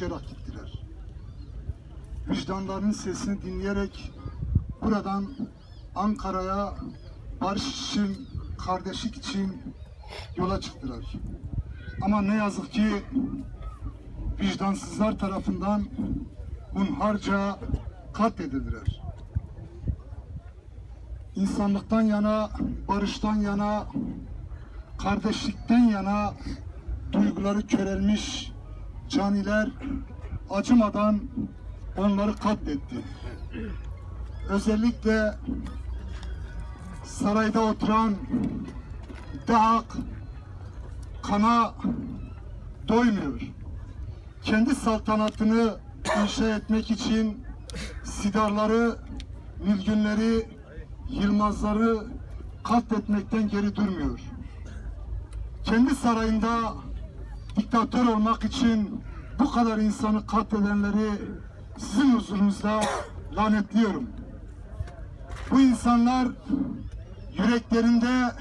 taşıyarak gittiler. Vicdanlarının sesini dinleyerek buradan Ankara'ya barış için, kardeşlik için yola çıktılar. Ama ne yazık ki vicdansızlar tarafından hunharca katledildiler. İnsanlıktan yana, barıştan yana, kardeşlikten yana duyguları körelmiş caniler acımadan onları katletti. Özellikle sarayda oturan Dağak kana doymuyor. Kendi saltanatını inşa etmek için Sidarları, Nilgünleri, Yılmazları katletmekten geri durmuyor. Kendi sarayında diktatör olmak için bu kadar insanı katledenleri sizin huzurunuzda lanetliyorum. Bu insanlar yüreklerinde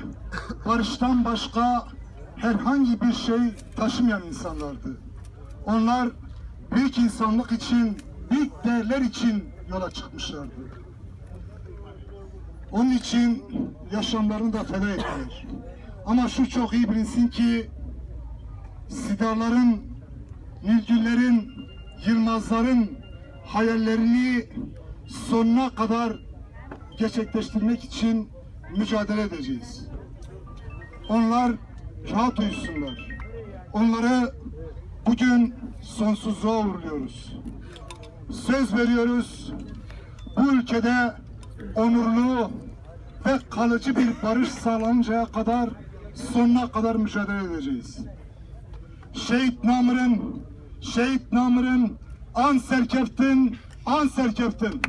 barıştan başka herhangi bir şey taşımayan insanlardı. Onlar büyük insanlık için, büyük değerler için yola çıkmışlardı. Onun için yaşamlarını da feda ettiler. Ama şu çok iyi bilinsin ki Sidarların, Nilgünlerin, Yılmazların hayallerini sonuna kadar gerçekleştirmek için mücadele edeceğiz. Onlar rahat uyusunlar. Onları bugün sonsuzluğa uğurluyoruz. Söz veriyoruz. Bu ülkede onurlu ve kalıcı bir barış sağlanıncaya kadar sonuna kadar mücadele edeceğiz. Şehit Namır'ın, Şehit Namır'ın an serkeftin, an serkeftin.